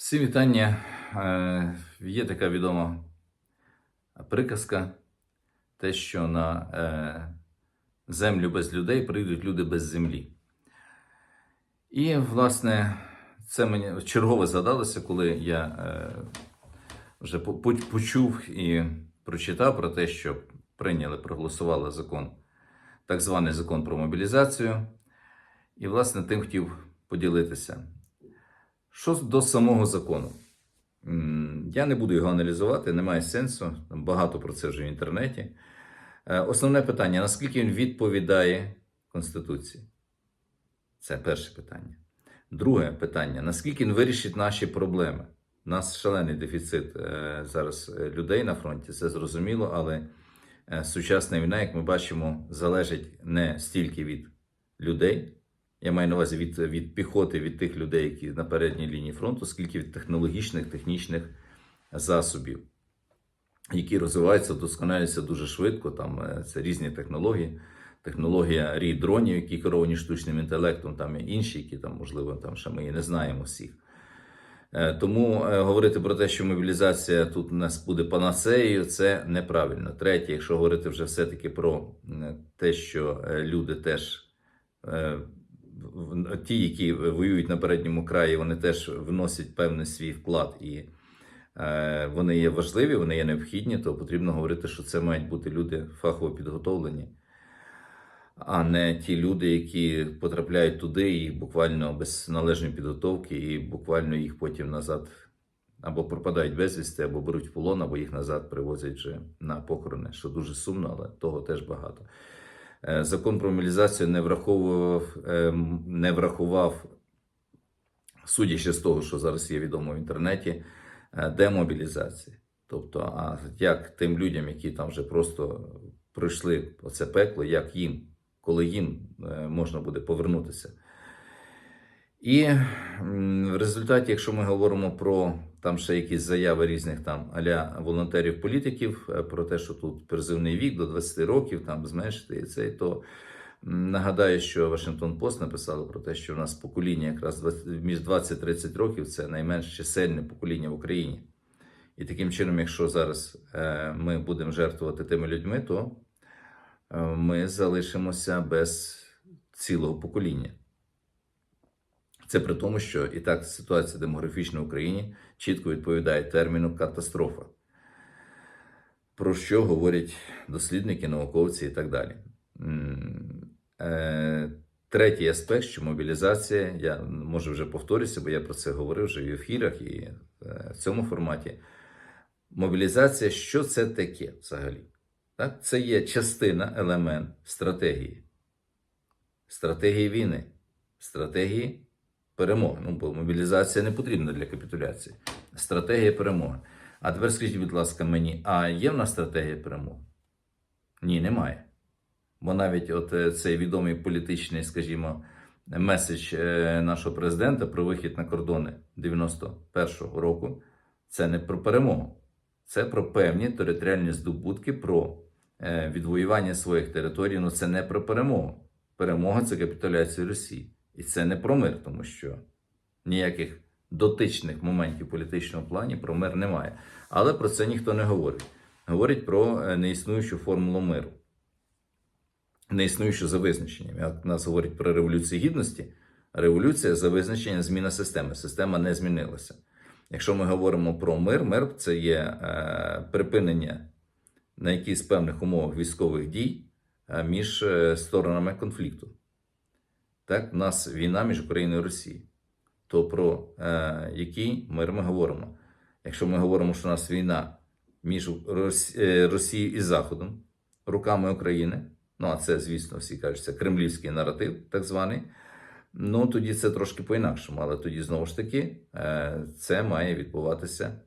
Всі вітання. Е, Є така відома приказка, те, що на е, землю без людей прийдуть люди без землі. І, власне, це мені чергове згадалося, коли я е, вже по- по- почув і прочитав про те, що прийняли, проголосували закон, так званий закон про мобілізацію. І, власне, тим хотів поділитися. Що до самого закону? Я не буду його аналізувати, немає сенсу. Там багато про це вже в інтернеті. Е, Основне питання: наскільки він відповідає Конституції? Це перше питання. Друге питання: наскільки він вирішить наші проблеми? У нас шалений дефіцит е, зараз е, людей на фронті, це зрозуміло, але сучасна війна, як ми бачимо, залежить не стільки від людей, я маю на увазі від, від піхоти, від тих людей, які на передній лінії фронту, скільки від технологічних, технічних засобів, які розвиваються, вдосконалюються дуже швидко. Там е, це різні технології. Технологія рій дронів, які керовані штучним інтелектом, там і інші, які там, можливо, там ще ми і не знаємо всіх. Е, Тому е, говорити про те, що мобілізація тут у нас буде панацеєю, це неправильно. Третє, якщо говорити вже все-таки про те, що люди теж ті, які воюють на передньому краї, вони теж вносять певний свій вклад і е, вони є важливі, вони є необхідні, то потрібно говорити, що це мають бути люди фахово підготовлені, а не ті люди, які потрапляють туди і буквально без належної підготовки, і буквально їх потім назад або пропадають безвісти, або беруть в полон, або їх назад привозять вже на похорони, що дуже сумно, але того теж багато. Е, Закон про мобілізацію не враховував, ем, не врахував, судячи з того, що зараз є відомо в інтернеті, е, демобілізації. Тобто, а як тим людям, які там вже просто пройшли оце пекло, як їм, коли їм е, можна буде повернутися. І в результаті, якщо ми говоримо про там ще якісь заяви різних там аля волонтерів-політиків е, про те, що тут призивний вік до 20 років, там зменшити і цей, то нагадаю, що Вашингтон Пост написали про те, що в нас покоління якраз 20 між 20-30 років це найменш чисельне покоління в Україні. І таким чином, якщо зараз е, ми будемо жертвувати тими людьми, то е, ми залишимося без цілого покоління. Це при тому, що і так ситуація демографічна в Україні чітко відповідає терміну катастрофа, про що говорять дослідники, науковці і так далі. Е, Третій аспект, що мобілізація, я може вже повторюся, бо я про це говорив вже в ефірах, і е, в цьому форматі. Мобілізація, що це таке взагалі? Так? Це є частина, елемент стратегії, стратегії війни, стратегії перемоги. Ну, бо мобілізація не потрібна для капітуляції. Стратегія перемоги. А тепер скажіть, будь ласка, мені, а є в нас стратегія перемоги? Ні, немає. Бо навіть от е, цей відомий політичний, скажімо, меседж е, нашого президента про вихід на кордони 91-го року це не про перемогу. Це про певні територіальні здобутки, про е, відвоювання своїх територій. Ну це не про перемогу. Перемога це капітуляція Росії. І це не про мир, тому що ніяких дотичних моментів в політичному плані про мир немає. Але про це ніхто не говорить. Говорить про е, неіснуючу формулу миру. Неіснуючу за визначенням. Як нас говорять про революцію гідності, революція за визначенням зміна системи. Система не змінилася. Якщо ми говоримо про мир, мир це є е, припинення на якихось певних умовах військових дій е, між е, сторонами конфлікту. Так, у нас війна між Україною і Росією. То про е, який мир ми говоримо? Якщо ми говоримо, що у нас війна між е, Росією і Заходом, руками України, ну а це, звісно, всі кажуть, це кремлівський наратив, так званий. Ну, тоді це трошки по-інакшому, але тоді знову ж таки е, це має відбуватися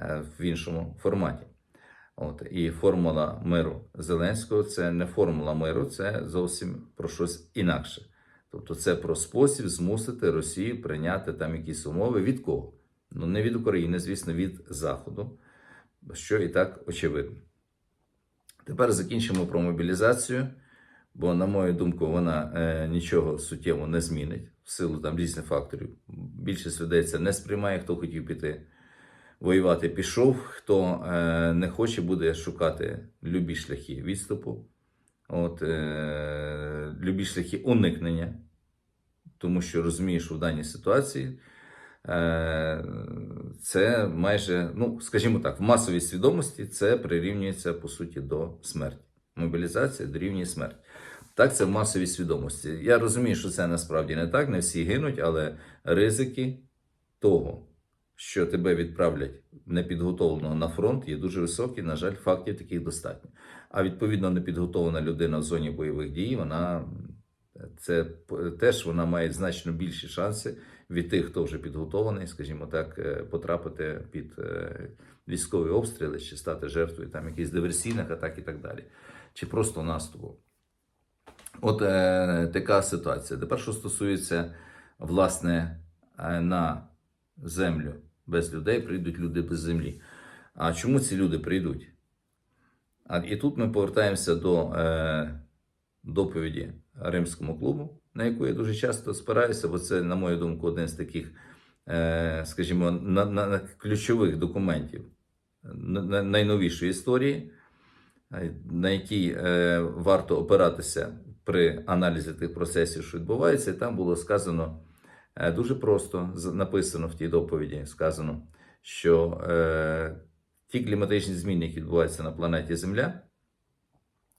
е, в іншому форматі. От, і формула миру Зеленського це не формула миру, це зовсім про щось інакше. Тобто це про спосіб змусити Росію прийняти там якісь умови від кого? Ну, не від України, звісно, від Заходу, що і так очевидно. Тепер закінчимо про мобілізацію. бо, на мою думку, вона е, нічого суттєво не змінить в силу там різних факторів. Більшість людей це не сприймає, хто хотів піти воювати, пішов, хто е, не хоче, буде шукати любі шляхи відступу, от, е, любі шляхи уникнення, тому що розуміє, що в даній ситуації. Е, Це майже, ну скажімо так, в масовій свідомості це прирівнюється по суті до смерті. Мобілізація дорівнює смерть. Так, це в масовій свідомості. Я розумію, що це насправді не так, не всі гинуть, але ризики того, що тебе відправлять непідготовленого на фронт, є дуже високі. На жаль, фактів таких достатньо. А відповідно, непідготовлена людина в зоні бойових дій, вона це теж вона має значно більші шанси від тих, хто вже підготований, скажімо так, е, потрапити під е, військові обстріли чи стати жертвою там якихось диверсійних атак і так далі, чи просто наступу. От е, така ситуація. Тепер, що стосується власне е, на землю без людей, прийдуть люди без землі. А чому ці люди прийдуть? А, і тут ми повертаємося до е, доповіді Римському клубу, на яку я дуже часто спираюся, бо це, на мою думку, один з таких, е, скажімо, на, на, на ключових документів на- на- найновішої історії, на якій е, варто опиратися при аналізі тих процесів, що відбуваються. І там було сказано дуже просто, написано в тій доповіді, сказано, що е, ті кліматичні зміни, які відбуваються на планеті Земля,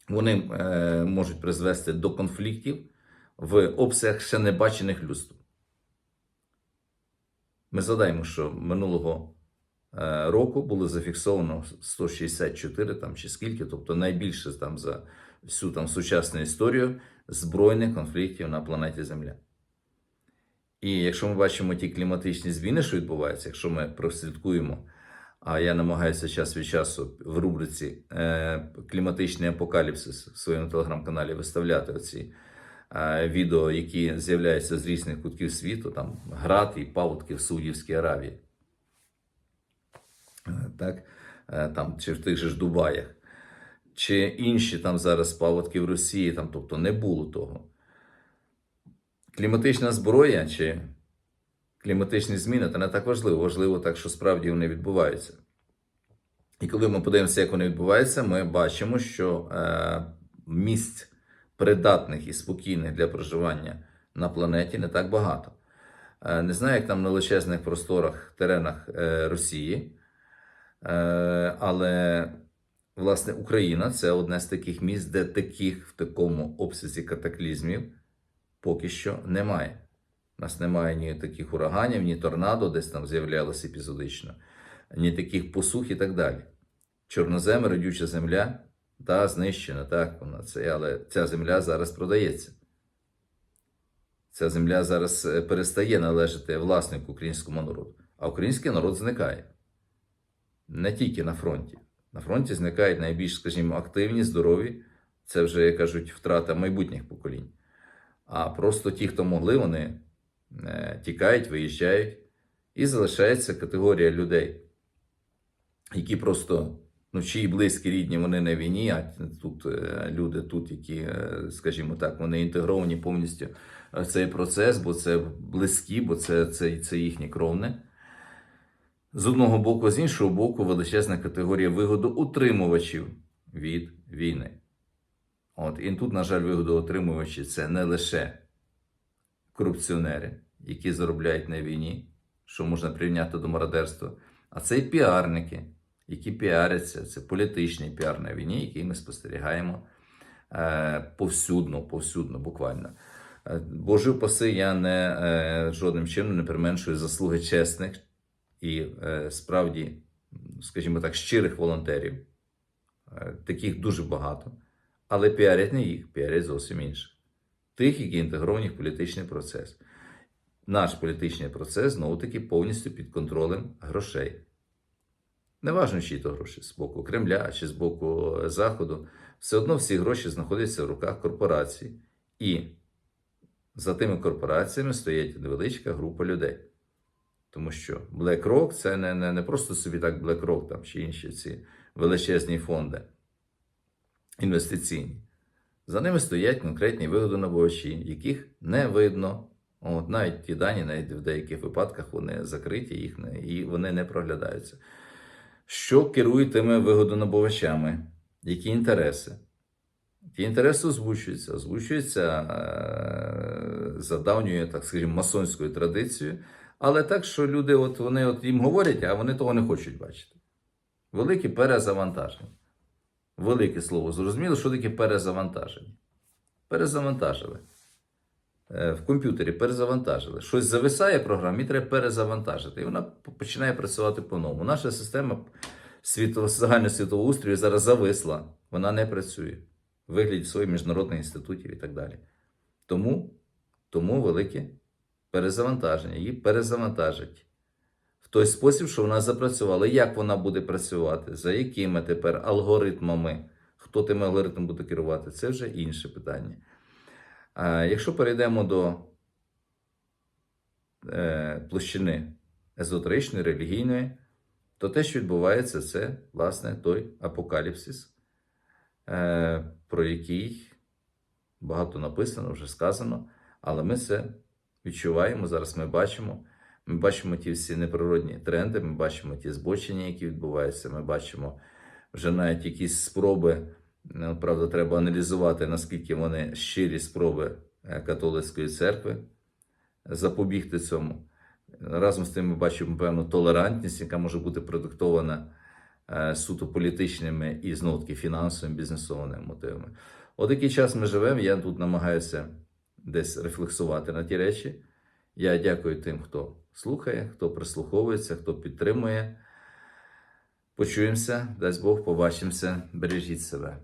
вони е, можуть призвести до конфліктів в обсягах ще не бачених людством. Ми згадаємо, що минулого е, року було зафіксовано 164 там, чи скільки, тобто найбільше там, за всю там, сучасну історію збройних конфліктів на планеті Земля. І якщо ми бачимо ті кліматичні зміни, що відбуваються, якщо ми прослідкуємо, а я намагаюся час від часу в рубриці е, Кліматичний апокаліпсис в своєму телеграм-каналі виставляти оці е, відео, які з'являються з різних кутків світу, там град і паводки в Саудівській Аравії. Е, Так, Е, там, чи в тих же ж Дубаях, чи інші там зараз паводки в Росії, там, тобто не було того. Кліматична зброя чи кліматичні зміни це не так важливо. Важливо так, що справді вони відбуваються. І коли ми подивимося, як вони відбуваються, ми бачимо, що е, місць придатних і спокійних для проживання на планеті не так багато. Е, не знаю, як там на величезних просторах, теренах е, Росії, е, але власне Україна це одне з таких місць, де таких в такому обсязі катаклізмів поки що немає. У нас немає ні таких ураганів, ні торнадо, десь там з'являлося епізодично, ні таких посух і так далі. Чорнозем, родюча земля, та знищена, так, вона це, але ця земля зараз продається. Ця земля зараз е, перестає належати власнику українському народу, а український народ зникає. Не тільки на фронті. На фронті зникають найбільш, скажімо, активні, здорові. Це вже, як кажуть, втрата майбутніх поколінь. А просто ті, хто могли, вони е, тікають, виїжджають, і залишається категорія людей, які просто, ну, чиї близькі рідні, вони не війні, а тут е, люди, тут, які, е, скажімо так, вони інтегровані повністю в цей процес, бо це близькі, бо це, це, це їхнє кровне. З одного боку, з іншого боку, величезна категорія вигодоутримувачів від війни. От, і тут, на жаль, вигодоотримувачі це не лише корупціонери, які заробляють на війні, що можна прирівняти до мародерства, а це і піарники, які піаряться, це політичний піар на війні, який ми спостерігаємо е, повсюдно, повсюдно, буквально. Е, Боже упаси, я не е, жодним чином не применшую заслуги чесних і е, справді, скажімо так, щирих волонтерів. Е, таких дуже багато. Але піарять не їх, піарять зовсім інше. Тих, які інтегровані в політичний процес. Наш політичний процес знову таки повністю під контролем грошей. Неважно, чиї то гроші з боку Кремля чи з боку Заходу, все одно всі гроші знаходяться в руках корпорацій. І за тими корпораціями стоїть невеличка група людей. Тому що BlackRock це не, не, не просто собі так BlackRock там, чи інші ці величезні фонди інвестиційні. За ними стоять конкретні вигодонабувачі, яких не видно. От, навіть ті дані, навіть в деяких випадках вони закриті, їх не, і вони не проглядаються. Що керує тими вигодонабувачами? Які інтереси? Ті інтереси озвучуються, озвучуються е, за давньою, так скажімо, масонською традицією, але так, що люди от, вони от їм говорять, а вони того не хочуть бачити. Велике перезавантаження. Велике слово. Зрозуміло, що таке перезавантаження. Перезавантажили. Е, В комп'ютері перезавантажили. Щось зависає програма, і треба перезавантажити. І вона починає працювати по-новому. Наша система світового, загальносвітового устрою зараз зависла. Вона не працює в вигляді своїх міжнародних інститутів і так далі. Тому, тому велике перезавантаження. Її перезавантажать той спосіб, що вона запрацювала. Як вона буде працювати, за якими тепер алгоритмами, хто тим алгоритмом буде керувати, це вже інше питання. Якщо перейдемо до е, площини езотеричної, релігійної, то те, що відбувається, це власне той апокаліпсис, е, про який багато написано, вже сказано, але ми це відчуваємо. Зараз ми бачимо. Ми бачимо ті всі неприродні тренди, ми бачимо ті збочення, які відбуваються. Ми бачимо вже навіть якісь спроби. ну, Правда, треба аналізувати, наскільки вони щирі спроби е, католицької церкви запобігти цьому. Разом з тим ми бачимо певну толерантність, яка може бути продиктована е, суто політичними і знову таки фінансовими бізнесовими мотивами. От який час ми живемо, я тут намагаюся десь рефлексувати на ті речі. Я дякую тим, хто слухає, хто прислуховується, хто підтримує. Почуємося, дасть Бог, побачимося. Бережіть себе.